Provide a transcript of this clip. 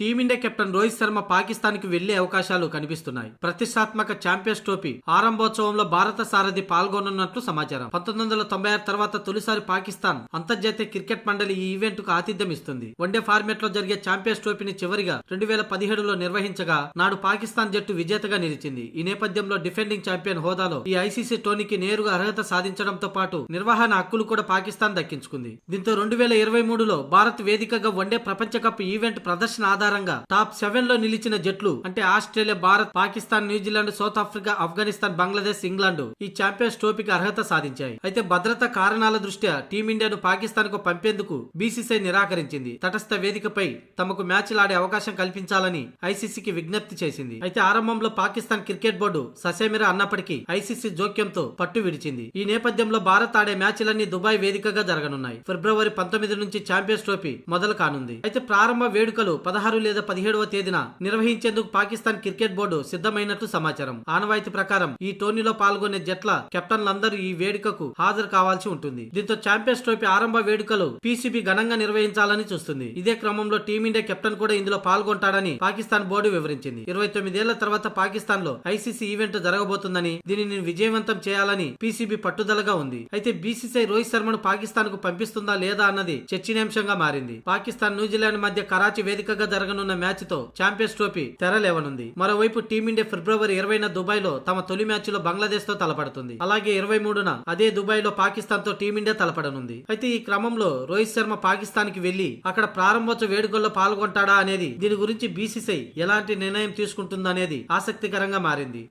Team India captain Rohit Sharma పాకిస్తాన్కి వెళ్ళే అవకాశాలు కనిపిస్తున్నాయి. ప్రతిష్టాత్మక ఛాంపియన్స్ ట్రోఫీ ఆరంభోత్సవంలో భారత సారథి పాల్గొనున్నట్లు సమాచారం. పంతొమ్మిది వందల తొంభై ఆరు తర్వాత తొలిసారి పాకిస్తాన్ అంతర్జాతీయ క్రికెట్ మండలి ఈ ఈవెంట్కు ఆతిథ్యం ఇస్తుంది. వన్డే ఫార్మేట్లో జరిగే ఛాంపియన్స్ ట్రోఫీని చివరిగా రెండు వేల పదిహేడులో నిర్వహించగా నాడు పాకిస్తాన్ జట్టు విజేతగా నిలిచింది. ఈ నేపథ్యంలో డిఫెండింగ్ ఛాంపియన్ హోదాలో ఈ ఐసీసీ టోర్నీకి నేరుగా అర్హత సాధించడంతో పాటు నిర్వహణ హక్కులు కూడా పాకిస్తాన్ దక్కించుకుంది. దీంతో రెండు వేల ఇరవై మూడులో భారత్ వేదికగా వన్డే ప్రపంచ కప్ ఈవెంట్ ప్రదర్శన ఆధారంగా టాప్ సెవెన్లో నిలిచిన జట్లు అంటే Australia Bharat Pakistan New Zealand South Africa Afghanistan Bangladesh England ఈ ఛాంపియన్స్ ట్రోఫీకి అర్హత సాధించాయి. అయితే భద్రతా కారణాల దృష్ట్యా టీమిండియాను పాకిస్తాన్కు పంపేందుకు బీసీసీ నిరాకరించింది. తటస్థ వేదికపై తమకు మ్యాచ్లు ఆడే అవకాశం కల్పించాలని ఐసీసీకి విజ్ఞప్తి చేసింది. అయితే ఆరంభంలో పాకిస్తాన్ క్రికెట్ బోర్డు ససేమిరా అన్నప్పటికీ ఐసీసీ జోక్యంతో పట్టు విడిచింది. ఈ నేపథ్యంలో భారత్ ఆడే మ్యాచ్లన్నీ దుబాయ్ వేదికగా జరగనున్నాయి. ఫిబ్రవరి పంతొమ్మిది నుంచి ఛాంపియన్స్ ట్రోఫీ మొదలు కానుంది. అయితే ప్రారంభ వేడుకలు పదహారు లేదా పదిహేడవ తేదీన నిర్వహించేందుకు పాకిస్తాన్ క్రికెట్ బోర్డు సిద్ధమైనట్లు సమాచారం. ఆనవాయితీ ప్రకారం ఈ టోర్నీలో పాల్గొనే జట్ల కెప్టెన్లందరూ ఈ వేడుకకు హాజరు కావాల్సి ఉంటుంది. దీంతో ఛాంపియన్స్ ట్రోఫీ ఆరంభ వేడుకలు పీసీబీ ఘనంగా నిర్వహించాలని చూస్తుంది. ఇదే క్రమంలో టీమిండియా కెప్టెన్ కూడా ఇందులో పాల్గొంటాడని పాకిస్తాన్ బోర్డు వివరించింది. ఇరవై తొమ్మిదేళ్ళ తర్వాత పాకిస్తాన్లో ఐసీసీ ఈవెంట్ జరగబోతుందని దీనిని విజయవంతం చేయాలని పీసీబీ పట్టుదలగా ఉంది. అయితే బీసీసీఐ రోహిత్ శర్మను పాకిస్తాన్కు పంపిస్తుందా లేదా అన్నది చర్చనీయాంశంగా మారింది. పాకిస్తాన్ న్యూజిలాండ్ మధ్య కరాచీ వేదికగా జరగనున్న మ్యాచ్తో ఛాంపియన్స్ ట్రోఫీ తెరలేవనుంది. మరోవైపు టీమిండియా ఫిబ్రవరి ఇరవైన దుబాయ్లో తమ తొలి మ్యాచ్లో బంగ్లాదేశ్తో తలపడుతుంది. అలాగే ఇరవై మూడున అదే దుబాయ్లో పాకిస్తాన్తో టీమిండియా తలపడనుంది. అయితే ఈ క్రమంలో రోహిత్ శర్మ పాకిస్తాన్కి వెళ్ళి అక్కడ ప్రారంభోత్సవ వేడుకల్లో పాల్గొంటాడా అనేది దీని గురించి బీసీసీఐ ఎలాంటి నిర్ణయం తీసుకుంటుందనేది ఆసక్తికరంగా మారింది.